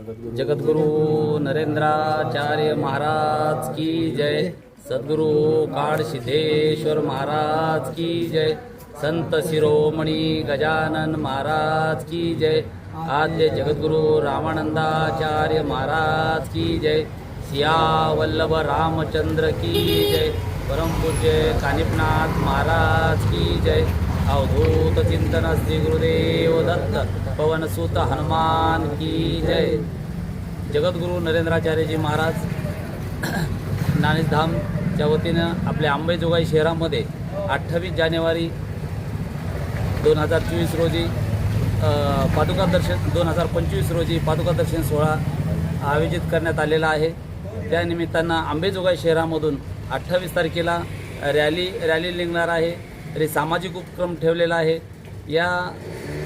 जगद्गुरु नरेंद्राचार्य महाराज की जय। सद्गुरु काळ सिद्धेश्वर महाराज की जय। संत शिरोमणी गजानन महाराज की जय। आद्य जगद्गुरु रामानंदाचार्य महाराज की जय। सिया वल्लभ रामचंद्र की जय। परमपूज्य कानिपनाथ महाराज की जय। अवधूत चिंतन श्री गुरुदेव दत्त पवन सुत हनुमान की जय। जगद्गुरु नरेंद्राचार्यजी महाराज नाणेधामच्या वतीनं आपल्या आंबेजोगाई शहरामध्ये अठ्ठावीस जानेवारी दोन हजार चोवीस रोजी पादुका दर्शन दोन हजार पंचवीस रोजी पादुका दर्शन सोहळा आयोजित करण्यात आलेला आहे. त्यानिमित्तानं आंबेजोगाई शहरामधून अठ्ठावीस तारखेला रॅली रॅली निघणार आहे. तरी सामाजिक उपक्रम ठेवलेला आहे. या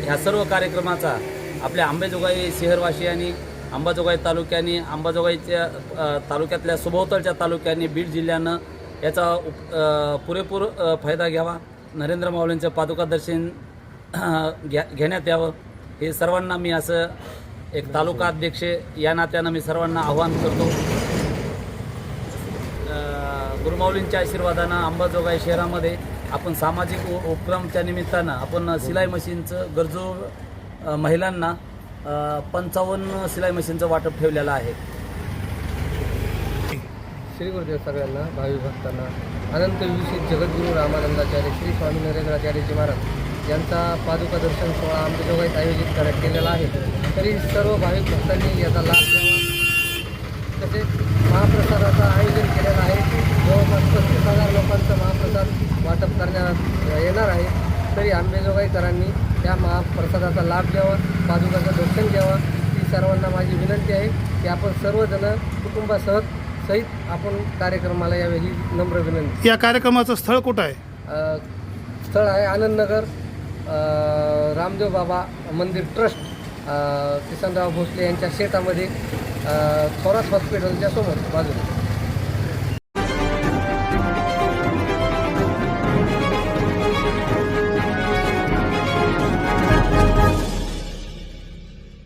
ह्या सर्व कार्यक्रमाचा आपल्या आंबेजोगाई शहरवासियांनी अंबाजोगाई तालुक्याने अंबाजोगाईच्या तालुक्यातल्या सभोवतालच्या तालुक्यांनी बीड जिल्ह्यानं याचा उप पुरेपूर फायदा घ्यावा. नरेंद्र माऊलींचं पादुका दर्शन घ्या घेण्यात यावं. हे सर्वांना मी असं एक तालुका अध्यक्ष या नात्यानं मी सर्वांना आवाहन करतो. गुरुमाऊलींच्या आशीर्वादानं अंबाजोगाई शहरामध्ये आपण सामाजिक उपक्रमच्या निमित्तानं आपण सिलाई मशीनचं गरजू महिलांना पंचावन्न सिलाई मशीनचं वाटप ठेवलेलं आहे. श्री गुरुदेव सगळ्यांना भावी भक्तांना अनंत विभूषित जगद्गुरू रामानंदाचार्य श्री स्वामी नरेंद्राचार्यजी महाराज यांचा पादुका दर्शन सोहळा आंबेजोगाईत आयोजित करण्यात केलेला आहे. तरी सर्व भाविक भक्तांनी याचा लाभ घ्यावा. तसेच महाप्रसादाचं आयोजन केलेलं आहे जवळपास पस्तीस हजार लोकांचं महाप्रसाद वाटप करण्यात येणार तरी आंबेजोगाईकरांनी त्या महाप्रसादाचा लाभ घ्यावा पादुकाचं दर्शन घ्यावं. ही सर्वांना माझी विनंती आहे की आपण सर्वजण कुटुंबासह सहित आपण कार्यक्रमाला यावे ही नम्र विनंती. या कार्यक्रमाचं स्थळ कुठं आहे? स्थळ आहे आनंदनगर रामदेव बाबा मंदिर ट्रस्ट किसनराव भोसले यांच्या शेतामध्ये थोरात हॉस्पिटलच्या समोर बाजूला.